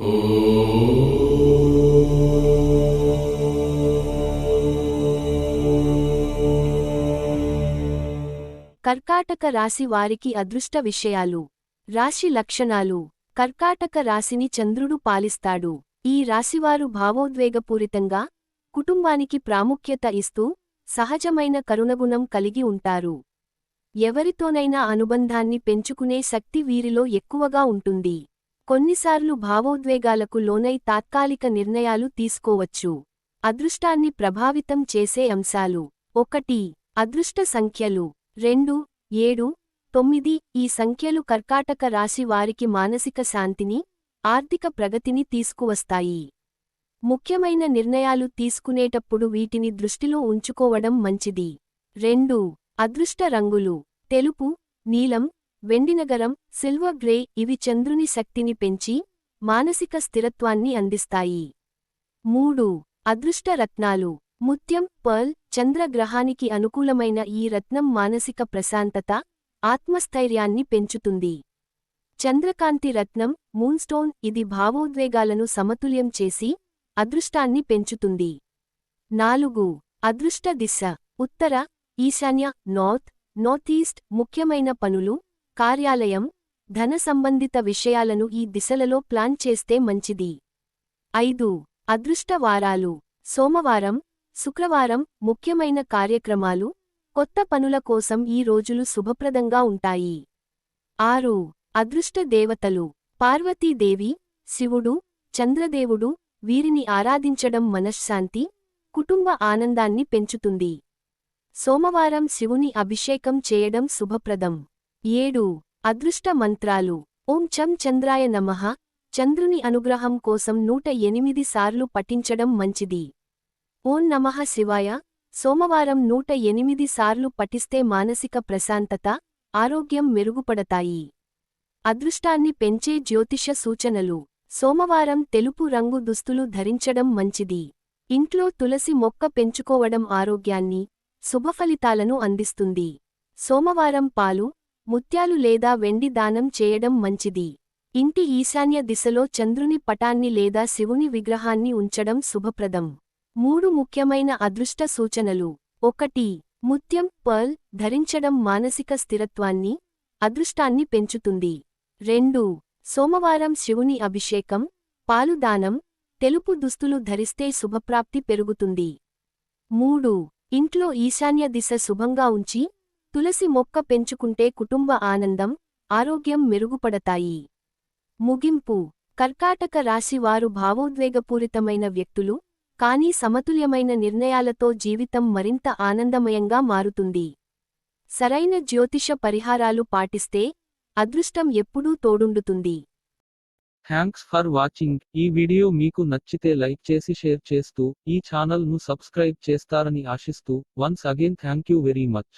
కర్కాటక రాశి వారికి అదృష్ట విషయాలు. రాశి లక్షణాలు. కర్కాటక రాశిని చంద్రుడు పాలిస్తాడు. ఈ రాశివారు భావోద్వేగపూరితంగా కుటుంబానికి ప్రాముఖ్యత ఇస్తూ సహజమైన కరుణగుణం కలిగి ఉంటారు. ఎవరితోనైనా అనుబంధాన్ని పెంచుకునే శక్తి వీరిలో ఎక్కువగా ఉంటుంది. కొన్నిసార్లు భావోద్వేగాలకు లోనై తాత్కాలిక నిర్ణయాలు తీసుకోవచ్చు. అదృష్టాన్ని ప్రభావితం చేసే అంశాలు. ఒకటి అదృష్ట సంఖ్యలు. రెండు ఏడు తొమ్మిది ఈ సంఖ్యలు కర్కాటక రాశి వారికి మానసిక శాంతిని ఆర్థిక ప్రగతిని తీసుకువస్తాయి. ముఖ్యమైన నిర్ణయాలు తీసుకునేటప్పుడు వీటిని దృష్టిలో ఉంచుకోవడం మంచిది. రెండు అదృష్ట రంగులు. తెలుపు నీలం వెండినగరం సిల్వర్ గ్రే ఇవి చంద్రుని శక్తిని పెంచి మానసిక స్థిరత్వాన్ని అందిస్తాయి. మూడు. అదృష్ట రత్నాలు. ముత్యం పర్ల్ చంద్రగ్రహానికి అనుకూలమైన ఈ రత్నం మానసిక ప్రశాంతత ఆత్మస్థైర్యాన్ని పెంచుతుంది. చంద్రకాంతి రత్నం మూన్స్టోన్ ఇది భావోద్వేగాలను సమతుల్యం చేసి అదృష్టాన్ని పెంచుతుంది. నాలుగు. అదృష్ట దిశ. ఉత్తర ఈశాన్య నార్త్ నార్త్ ఈస్ట్ ముఖ్యమైన పనులు కార్యాలయం ధన సంబంధిత విషయాలను ఈ దిశలలో ప్లాన్ చేస్తే మంచిది. ఐదు. అదృష్ట వారాలు సోమవారం శుక్రవారం ముఖ్యమైన కార్యక్రమాలు కొత్త పనుల కోసం ఈ రోజులు శుభప్రదంగా ఉంటాయి. ఆరు. అదృష్ట దేవతలు. పార్వతీదేవి శివుడు చంద్రదేవుడు వీరిని ఆరాధించడం మనశ్శాంతి కుటుంబ ఆనందాన్ని పెంచుతుంది. సోమవారం శివుని అభిషేకం చేయడం శుభప్రదం. ఏడు. అదృష్ట మంత్రాలు ఓం చం చంద్రాయ నమః. చంద్రుని అనుగ్రహం కోసం నూట ఎనిమిది సార్లు పఠించడం మంచిది. ఓం నమః శివాయ. సోమవారం నూట ఎనిమిది సార్లు పఠిస్తే మానసిక ప్రశాంతత ఆరోగ్యం మెరుగుపడతాయి. అదృష్టాన్ని పెంచే జ్యోతిష సూచనలు. సోమవారం తెలుపు రంగు దుస్తులు ధరించడం మంచిది. ఇంట్లో తులసి మొక్క పెంచుకోవడం ఆరోగ్యాన్ని శుభఫలితాలను అందిస్తుంది. సోమవారం పాలు ముత్యాలు లేదా వెండి దానం చేయడం మంచిది. ఇంటి ఈశాన్య దిశలో చంద్రుని పటాన్ని లేదా శివుని విగ్రహాన్ని ఉంచడం శుభప్రదం. మూడు ముఖ్యమైన అదృష్ట సూచనలు. ఒకటి ముత్యం పర్ల్ ధరించడం మానసిక స్థిరత్వాన్ని అదృష్టాన్ని పెంచుతుంది. రెండు సోమవారం శివుని అభిషేకం పాలుదానం తెలుపు దుస్తులు ధరిస్తే శుభప్రాప్తి పెరుగుతుంది. మూడు ఇంట్లో ఈశాన్య దిశ శుభంగా ఉంచి తులసి మొక్క పెంచుకుంటే కుటుంబ ఆనందం ఆరోగ్యం మెరుగుపడతాయి. ముగింపు. కర్కాటక రాశి వారు భావోద్వేగపూరితమైన వ్యక్తులు కానీ సమతుల్యమైన నిర్ణయాలతో జీవితం మరింత ఆనందమయంగా మారుతుంది. సరైన జ్యోతిష పరిహారాలు పాటిస్తే అదృష్టం ఎప్పుడూ తోడుండుతుంది. థ్యాంక్స్ ఫర్ వాచింగ్ ఈ వీడియో మీకు నచ్చితే లైక్ చేసి షేర్ చేస్తూ ఈ ఛానల్ను సబ్స్క్రైబ్ చేస్తారని ఆశిస్తూ once again thank you very much